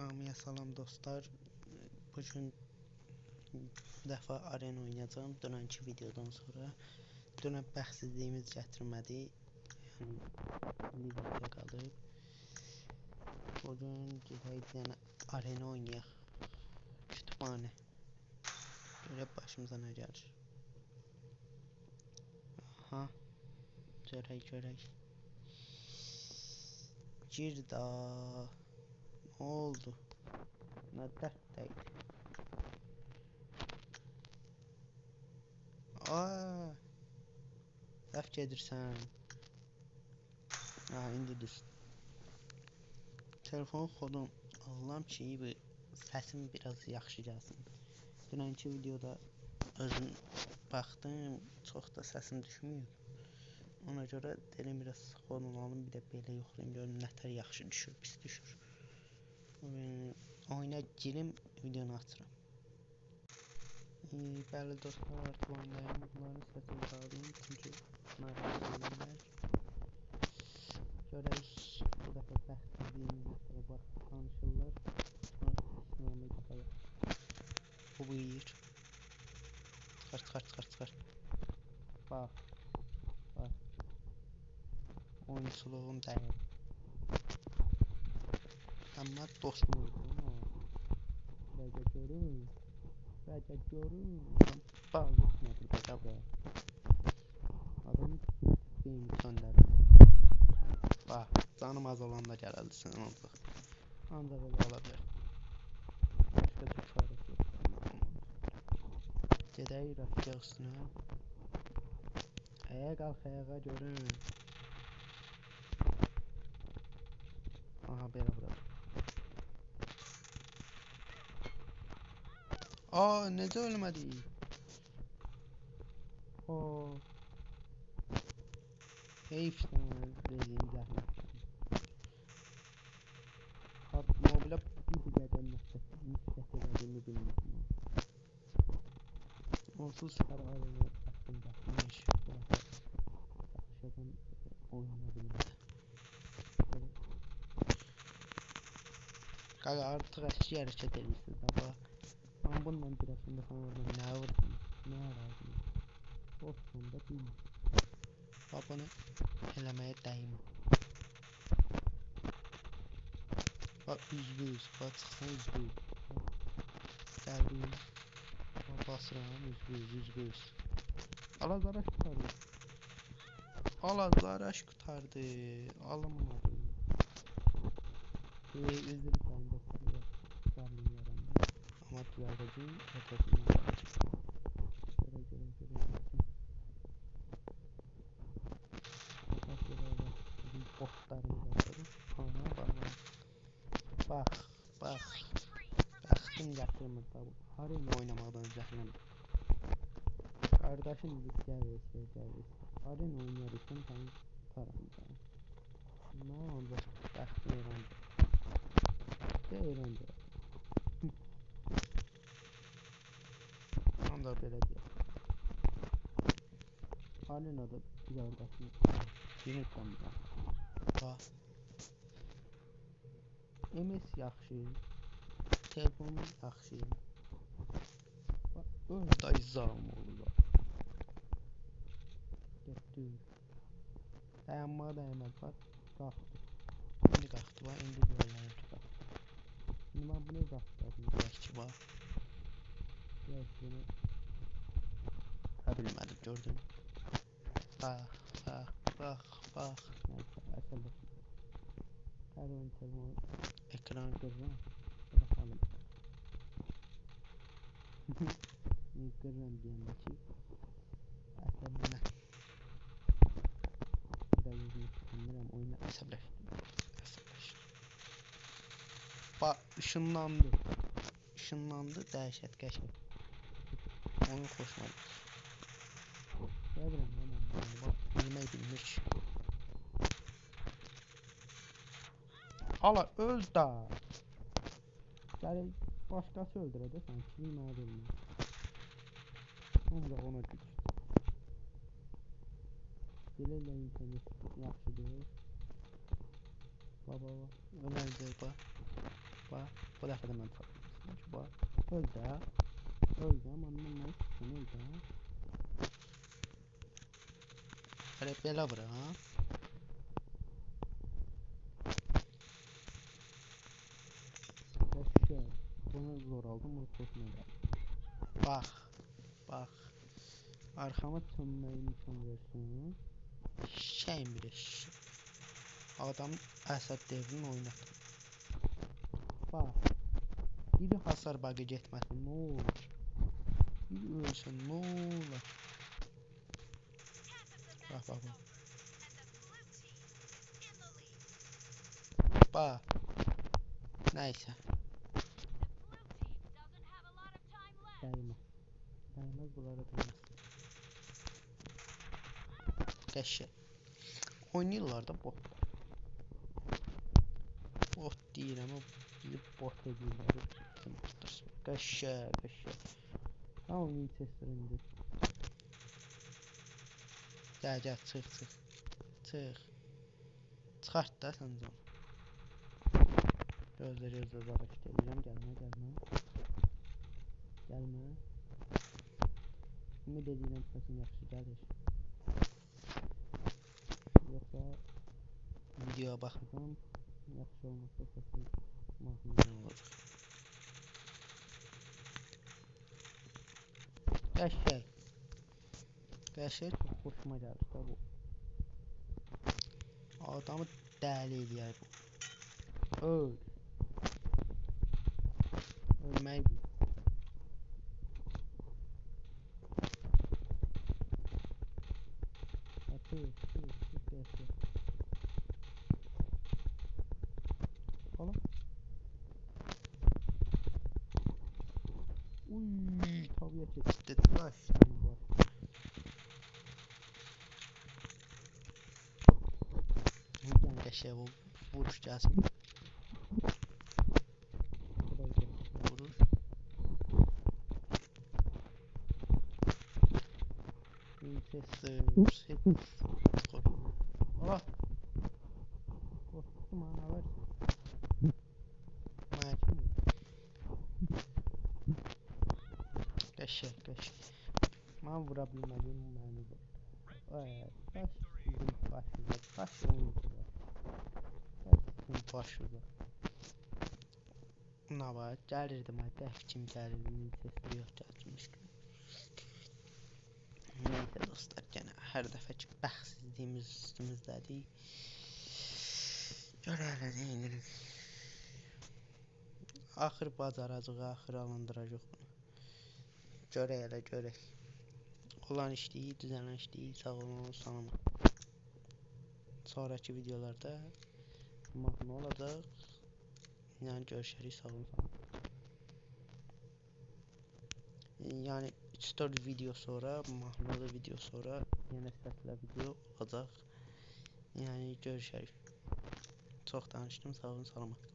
Hamıya salam dostlar. Bugün bir dəfə arena oynayacağım. Dünənki videodan sonra. Dünən bəxsizliyimiz gətirmədi. Yəni Liverpool qalıb. Bugün gedək bir dənə arena oynayaq. Kütüphane. Görək başımıza nə gəlir. Aha. Görək, görək. Gir da. Oldu? Ne dertteydi? Aa! Dəf gedirsən. Ha, indi düz. Telefon kodum Allahım ki, bu səsim biraz yaxşı gəlsin. Dünənki videoda özüm baxdım, çox da səsim düşmüyor. Ona görə dedim biraz kodum alım, bir də belə yoxlayım görüm nətər yaxşı düşür, pis düşür. Hmm, oyuna girim videonu açıram. Ee, bəli dostlar artıq oyundayım. Bunların səsini qaldım çünki narahat Görək bu dəfə bəxtsizliyimiz yoxdur. Bax tanışırlar. Sonra İslamı Bu buyur. Çıxart, çıxart, çıxart, çıxart. Bax. Bax. Oyunculuğum dəyər. Ama dostum. Raja görün. Raja görün. Bazı nedir baka be. Adam benim gönderdi. Bak canım az olan da geldi sen oldu. Ancak öyle olabilir. Başka bir çaresi yok. Gedək rafika üstünə. Ayağa qalx, ayağa görün. Aha belə vuracaq. Aa necə ölmədi? Oo. Heyf lan dediğim zəhmət. Hat mobilə bir qədər nifrət nifrət edədiyimi bilmirdim. Onsuz hər aləmə haqqında iş yaxşıdan oynaya bilmədi. Qaqa artıq əski hərəkət edirsiniz, amma Bundan birazını falan ne vurdum? Ne aradım? Olsun bilmiyorum. Babanı elemeye değme. Bak yüzde yüz. Bak çıksa yüzde yüz. Geldim. Basıram yüzde yüz yüzde yüz. Alazaraş kurtardı. Alazaraş kurtardı. Alınmadı. Ee, üzülü sayın dostlar. Düzelteceğim. Ortasını yapacağım. Şöyle. Bizim botlarımız başladı. Ana bak bak. Bak bak. Baktım yatırımızda bu. Arena oynamadan zəhlənim. Kardeşim git gel gel gel. Arena oynayarsan ben param. Ne olacak? Baktım öğrendim. De öğrendim. Tam da belə deyək. Arenada bir qardaşım yemək tanıyır. Bax. MS yaxşı. Telefonum yaxşı. Bax, öz dayızam olur. Getdi. Dayanmağa dayanmadı. Bax, qalxdı. İndi qalxdı. Bax, indi görürəm ki, qalxdı. Şimdi ben bunu qalxdım. Belki bax. Belki Yapabilmedim gördün. Bak bak bak bak. Açalım. Her oyun telefonu ekran kırmızı. Bakalım. Kırmızı diyen de ki. Açalım. Biraz uzun sanırım oyunu açabilir. Bak ışınlandı. Işınlandı dehşet geçti. Bileyim ben onu. Bak bilmeyi bilmiş. Hala öl da. Yani başkası öldüredi sanki bilmeye bilmiyor. Onu da ona güç. Dilerle internet yaxşı deyil. Baba baba. Ömer'de bak. Bax, bu dəfə də mən tapdım. Bax, öl də. Öl də, məndən nə istəyirsən, öl də. Vura. Qəşəng. Bunu zor aldım, bunu xoşuma Bax, bax. Arxama çönməyi imkan versin. Şeyin bir iş. Adam əsəb devrini oynatır. Bax. Biri hasar bug'ı getməsin, nə olur? Biri ölsün, nə olur? Bax, bax, bax. Bax. Nəysə, dəymə. Dəyməz bunlara dəyməz. Qəşəng. Oynayırlar da bot. Bot deyirəm, bizi bot edirlər. Qəşəng, qəşəng. Tamam Winchester indi. Gəl, gəl, çıx, çıx. Çıx. Çıxart da sən can. Gözləri özü zaraq gəlirəm, gəlmə, gəlmə. Gəlmə. Ümid edirəm səsim yaxşı gəlir. Yoxsa videoya baxacağam. Yaxşı olmasa səsim mahnıdan olacaq. Qəşəng. Qəşəng gəlir da bu. Adamı dəli eləyər bu. Öl. Ölmək bil. Atı, atı, atı, atı. Hala. Uy, tabiye çekti. Taş qəşəng bu vuruş gəlsin. Buraya gəl, Vuruş. Winchester. Hep. Hala. Korktum ana var. Maaşım yok. Qəşəng, qəşəng. Mən vura bilmədiyim məni var. Evet, baş bizim başımıza, baş oyuncular. Baş bizim başımıza. Ne var? Gəlirdim hadi, kim gəlirdi, Manchester yox gəlmişdi. Neyse dostlar, gene hər dəfəki bəxtsizliyimiz üstümüzdədir. Görələ neyinirik. Axır bacaracaq, axır alındıracaq bunu. Görək elə, görək. Olan işliyi, düzələn işliyi sağ olun, sanama. Sonraki videolarda görüşərik, sağ olun, sanama. Yəni 3-4 video sonra, mahnılı video sonra yenə səslə video olacaq. Yəni görüşərik. Çox danışdım, sağ olun, salamat.